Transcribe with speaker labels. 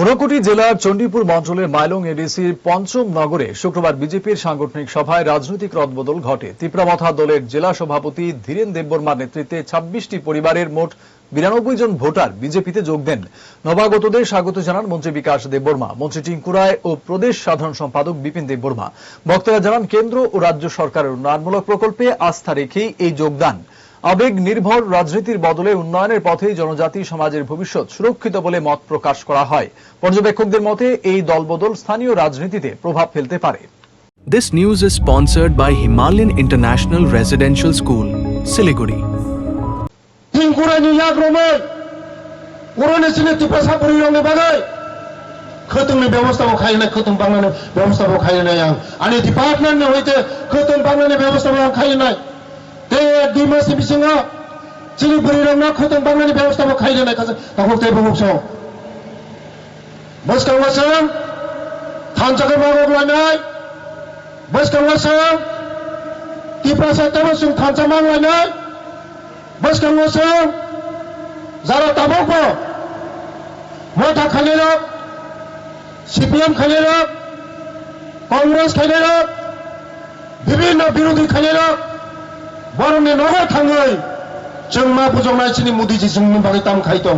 Speaker 1: ঊনকোটি জেলার চণ্ডীপুর মন্ডলের মাইলং এডিসির পঞ্চম নগরে শুক্রবার বিজেপির সাংগঠনিক সভায় রাজনৈতিক রদবদল ঘটে। তিপ্রামথা দলের জেলা সভাপতি ধীরেন দেববর্মার নেতৃত্বে ছাব্বিশটি পরিবারের মোট বিরানব্বই জন ভোটার বিজেপিতে যোগ দেন। নবাগতদের স্বাগত জানান মন্ত্রী বিকাশ দেববর্মা, মন্ত্রী টিঙ্কু রায় ও প্রদেশ সাধারণ সম্পাদক বিপিন দেববর্মা। বক্তারা জানান, কেন্দ্র ও রাজ্য সরকারের উন্নয়নমূলক প্রকল্পে আস্থা রেখেই এই যোগদান। আবেগ নির্ভর রাজনীতির বদলে উন্নয়নের পথেই জনজাতি সমাজের ভবিষ্যৎ সুরক্ষিত বলে মত প্রকাশ করা হয়। পর্যবেক্ষকদের মতে এই দলবদল স্থানীয় রাজনীতিতে প্রভাব ফেলতে পারে।
Speaker 2: This news is sponsored by Himalayan International Residential School Siliguri
Speaker 3: নাই আং আনি ডিপার্টমেন্ট হইতে খতম বাংলানো খাই নাই 커튼 방면의 ব্যবস্থাও খাই না তে দুই মাস বিসঙ্গা চিনি 부리려나 커튼 방면의 ব্যবস্থাও খাই না 가서 다국 대부국서 버스강와서 단짝을 막아올라나이 버스강와서 디파사 때문에 단짝 막아올라나이 बसkan wasu zara tabak ba mota khalera CPM খালেরা Congress খালেরা বিভিন্ন বিরোধী 보름에 노가 탕의 정말 부정나시니 무디지 죽는 방에 땀 가이동.